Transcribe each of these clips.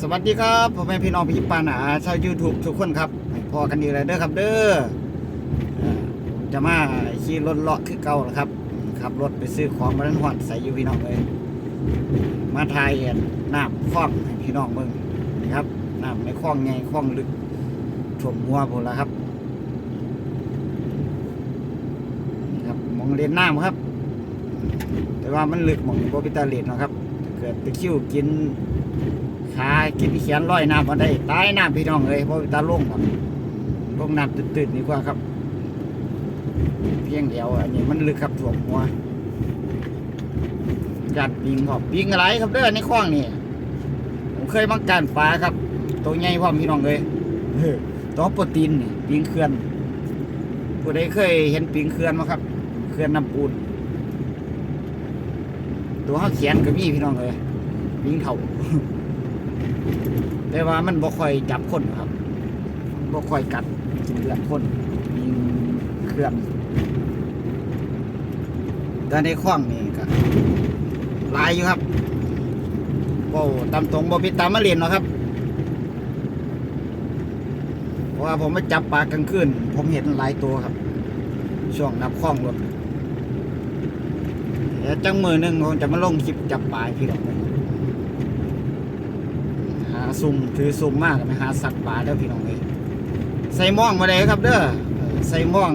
สวัสดีครับพ่อแม่พี่น้องพี่ปานาชาวยูทูบทุกคนครับพอกันดีเลยเด้อครับเด้อจะมาขี่รถเลาะคือเก่าแล้วครับขับรถไปซื้อของมาดันหอดใส่อยู่พี่น้องเลยมาทายน้ำคลองพี่น้องเบิ่งนี่ครับน้ำในคลองไงคลองลึกถ่วมหัวผมแล้วครับครับมองเรียนน้ำครับ แต่ว่ามันลึกมองโบปิตาเลดนะครับเกิดไปคิ้วกิน กินเขียนร้อยน้ำมาได้ตายน้ำพี่น้องเลยเพราะตาลงครับลงน้ำตื่นๆดีกว่าครับ เพียงเดียวอันนี้มันลึกครับถ่วมหัวจัดปิงครับปิงอะไรครับเด้อในคลองนี่ผมเคยมังการปลาครับ ตัวใหญ่พร้อพี่น้องเลยตัวโปรตีนนี่ปิงเขื่อนผู้ใดเคยเห็นปิงเขื่อนไหมครับเขื่อนน้ำปูนตัวเขาเขียนก็มีพี่น้องเลยปิงเถ่า แต่ว่ามันบ่ค่อยจับคนครับบ่ค่อยกัดกินเลือดคนมีเครื่องแต่ในคล้องนี่ก็หลายอยู่ครับบ่ตามตรงบ่ผิดตามมาเรียนเนาะครับเพราะว่าผมมาจับปลากลางคืนผมเห็นหลายตัวครับ ช่วงนับคล้องรถเดี๋ยวจังมือหนึงผมจะมาลงคลิปจับปลาพี่น้องเบิ่งหา ซุ่มถือซุ่มมากไปหาสัตว์ป่าเด้อพี่น้องเอ้ยใส่ม่องมาได้ครับเด้อใส่ม่อง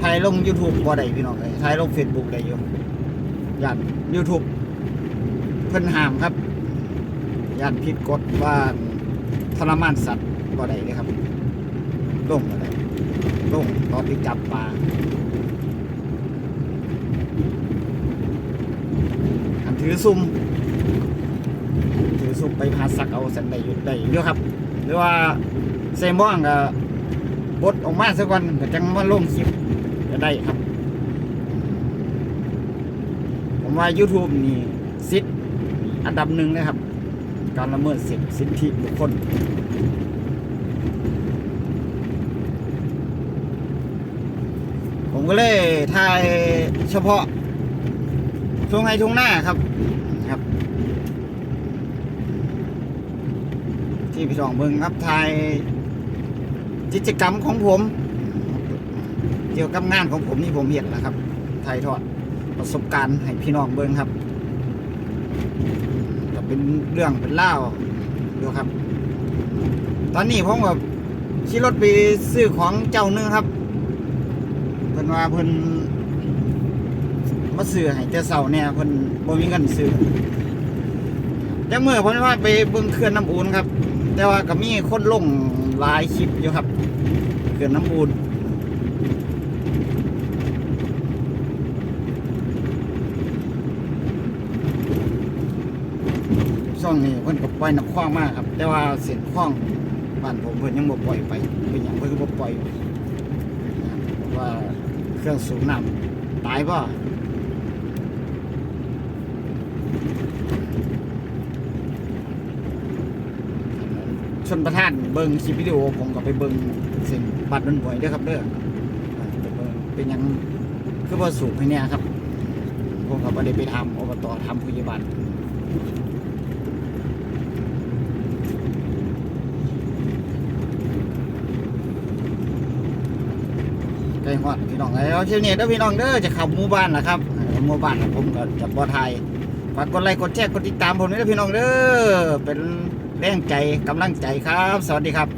ถ่ายลง YouTube บ่ได้พี่น้องเอ้ยถ่ายลง Facebook ได้อยู่ย่าน YouTube เพิ่นห้ามครับย่านผิดกฎว่าทรมานสัตว์บ่ได้เลยครับลงมาได้ลงตอนที่จับปลาถือซุ่ม ไปพาสักเอาสันได้อยู่ได้เยอะครับ หรือว่าเซม่องก็บดออกมาสักวันก็จังมาลงคลิปก็ได้ครับ ผมว่า YouTube นี่สิทธิ์อันดับหนึ่งนะครับ การละเมิดสิทธิสิทธิบุคคลผมก็เลยถ่ายเฉพาะช่วงไห้ช่วงหน้าครับครับ ที่พี่น้องเบิ่งครับถ่ายกิจกรรมของผม เกี่ยวกับงานของผมนี่ผมเห็นนะครับถ่ายทอดประสบการณ์ให้พี่น้องเบิ่งครับก็เป็นเรื่องเป็นเล่าวดูครับ ตอนนี้ผมกับขี่รถไปซื้อของเจ้าหนึงครับเพิ่นว่าเพิ่นมาซื้อให้แต่เสาเนี่ยเพิ่นบ่มีเงินซื้อจังเมื่อผมว่าไปเบิ่งเขื่อนน้ำอูนครับ แต่ว่าก็มีคนลงหลายคลิปอยู่ครับเขื่อนน้ำอูนช่วงนี้เพิ่นก็ปล่อยน้ำคว้างมากครับ แต่ว่าเสียงคว้างบ้านผมเพิ่นยังบ่ปล่อยไปเป็นอย่างเพิ่นก็บ่ปล่อยว่าเครื่องสูบน้ำตายป่ะ นประทานเบิ้งคลิปวิดีโอผมก็ไปเบิ้งสิ่งบัตรมันบ่อยเด้อครับเด้อเป็นยังคือว่าสูบให้เนี่ยครับผมก็บ่ได้ไปทำอบตทำพยาบาลใกล้ฮอดพี่น้องแล้วเที่ยวนี้เด้อพี่น้องเด้อจะเข้าหมู่บ้านนะครับหมู่บ้านผมก็จะบ่ทยฝากกดไลค์กดแชร์กดติดตามผมด้วยนะพี่น้องเด้อเป็น แรงใจกำลังใจครับ สวัสดีครับ